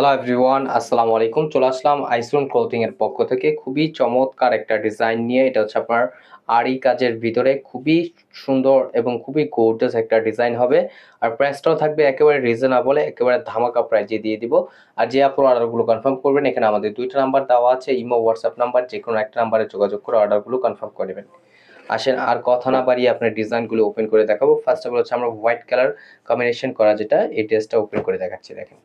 Hello everyone আসসালামু আলাইকুম চলে আসলাম আইসুন ক্লোথিং এর পক্ষ থেকে। খুবই চমৎকার একটা ডিজাইন নিয়ে। এটা হচ্ছে আপনার আড়ি কাজের ভিতরে। খুবই সুন্দর এবং খুবই গোর্জাস একটা ডিজাইন হবে। আর প্রাইসটাও থাকবে একেবারে রিজনেবল একেবারে ধামাকা প্রাইজে দিয়ে দিব। আর যে আপনার অর্ডারগুলো কনফার্ম করবেন, এখানে আমাদের দুইটা নাম্বার দেওয়া আছে। ইমো হোয়াটসঅ্যাপ নাম্বার যে কোনো একটা নাম্বারে যোগাযোগ করে অর্ডারগুলো কনফার্ম করে নেবেন। আসেন, আর কথা না বাড়িয়ে আপনার ডিজাইনগুলো ওপেন করে দেখাবো। ফার্স্ট অফ অল হচ্ছে আমরা হোয়াইট কালার কম্বিনেশন করা যেটা, এই ড্রেসটা ওপেন করে দেখাচ্ছি, দেখেন।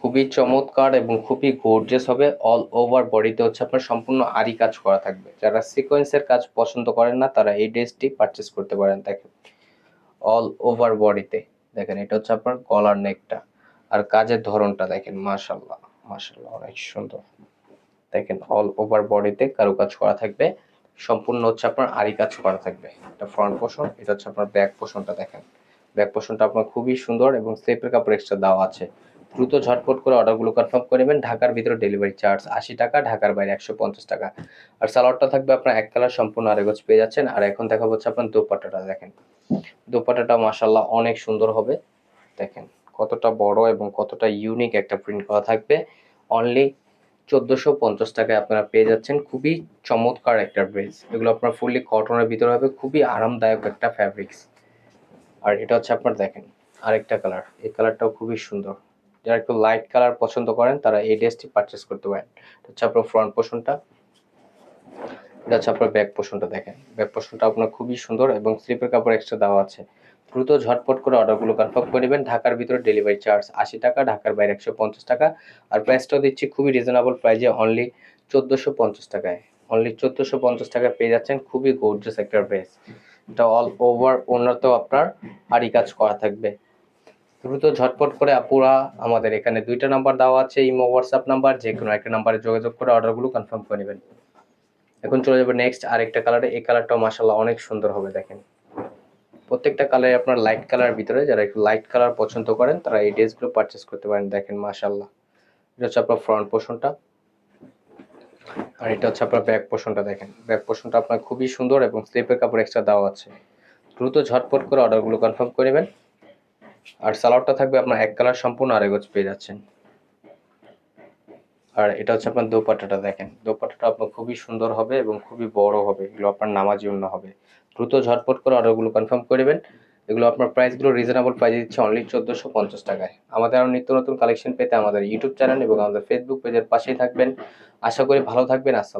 খুবই চমৎকার এবং খুবই গর্জিয়াস হবে অল ওভার বডিতে হচ্ছে আপনার সম্পূর্ণ আরি কাজ করা থাকবে। যারা সিকোয়েন্সের কাজ পছন্দ করেন না, তারা এই ড্রেসটি পারচেস করতে পারেন দেখেন। অল ওভার বডিতে দেখেন, এটা হচ্ছে আপনার গলার নেকটা আর কাজের ধরনটা দেখেন মাশাল্লাহ মাশাল্লাহ অনেক সুন্দর। দেখেন অল ওভার বডিতে কারুকাজ করা থাকবে। সম্পূর্ণ হচ্ছে আপনার আরি কাজ করা থাকবে। এটা ফ্রন্ট পোর্শন এটা হচ্ছে আপনার ব্যাক পোর্শনটা দেখেন। ব্যাক পোর্শনটা আপনার খুবই সুন্দর এবং স্লিপের কাপড় এক্সট্রা দেওয়া আছে। দ্রুত ঝটপট করে অর্ডারগুলো কনফার্ম করে নেবেন। ঢাকার ভিতরে ডেলিভারি চার্জ আশি টাকা, ঢাকার বাইরে একশো পঞ্চাশ টাকা। আর সালোয়ারটা থাকবে আপনার এক কালার সম্পূর্ণ আরেগজ পেয়ে যাচ্ছেন। আর এখন দেখা হচ্ছে আপনার দোপাট্টাটা, দেখেন। দোপাট্টাটা মাসাল্লাহ অনেক সুন্দর হবে। দেখেন, কতটা বড় এবং কতটা ইউনিক একটা প্রিন্ট করা থাকবে। অনলি চোদ্দোশো পঞ্চাশ টাকায় আপনারা পেয়ে যাচ্ছেন। খুবই চমৎকার একটা ড্রেস এগুলো আপনার ফুললি কটনের ভিতরে হবে। খুবই আরামদায়ক একটা ফ্যাব্রিক্স আর এটা হচ্ছে আপনার, দেখেন, আরেকটা কালার এই কালারটাও খুবই সুন্দর। যারা একটু লাইট কালার পছন্দ করেন, তারা এই ড্রেসটি পারচেস করতে পারেন। হচ্ছে আপনার ফ্রন্ট পোর্শনটা এটা হচ্ছে আপনার ব্যাক পোর্শনটা দেখেন। ব্যাক পোর্শনটা আপনার খুবই সুন্দর এবং স্লিপের কাপড় এক্সট্রা দেওয়া আছে। দ্রুত ঝটপট করে অর্ডারগুলো কনফার্ম করে নেবেন। ঢাকার ভিতরে ডেলিভারি চার্জ আশি টাকা, ঢাকার বাইরে একশো পঞ্চাশ টাকা। আর প্রাইসটাও দিচ্ছি খুবই রিজনেবল প্রাইজে অনলি চোদ্দোশো পঞ্চাশ টাকায়। অনলি চোদ্দোশো পঞ্চাশ টাকায় পেয়ে যাচ্ছেন খুবই গোর্জাস একটা ড্রেস এটা অল ওভার ওনার তো আপনার আড়ি কাজ করা থাকবে। দ্রুত ঝটপট করে আপুরা, আমাদের এখানে দুইটা নাম্বার দেওয়া আছে, ইমো হোয়াটসঅ্যাপ নাম্বার যে কোনো একটা নাম্বারে যোগাযোগ করে অর্ডারগুলো কনফার্ম করে নেবেন। এখন চলে যাবে নেক্সট আরেকটা কালারে এই কালারটাও মাসাল্লাহ অনেক সুন্দর হবে, দেখেন। প্রত্যেকটা কালারে আপনার লাইট কালার ভিতরে, যারা একটু লাইট কালার পছন্দ করেন, তারা এই ড্রেসগুলো পারচেস করতে পারেন, দেখেন মাসাল্লাহ এটা হচ্ছে আপনার ফ্রন্ট পোর্শনটা আর এটা হচ্ছে আপনার ব্যাক পোর্শনটা দেখেন। ব্যাক পোর্শনটা আপনার খুবই সুন্দর এবং স্লিপের কাপড় এক্সট্রা দেওয়া আছে। দ্রুত ঝটপট করে অর্ডারগুলো কনফার্ম করে নেবেন। আর সালোয়ারটা থাকবে আপনার এক কালার সম্পূর্ণ আরেগজ পেয়ে যাচ্ছেন। আর এটা হচ্ছে আপনার দোপাট্টাটা দেখেন। দোপাট্টাটা আপনার খুবই সুন্দর হবে এবং খুবই বড় হবে। এগুলো আপনার নামাজি অন্য হবে। দ্রুত ঝটপট করে অর্ডারগুলো কনফার্ম করবেন এগুলো আপনার প্রাইসগুলো রিজনেবল প্রাইসে দিচ্ছে অনলি চোদ্দোশো পঞ্চাশ টাকায়। আমাদের আরও নিত্য নতুন কালেকশন পেতে আমাদের ইউটিউব চ্যানেল এবং আমাদের ফেসবুক পেজের পাশেই থাকবেন। আশা করি ভালো থাকবেন। আসসালাম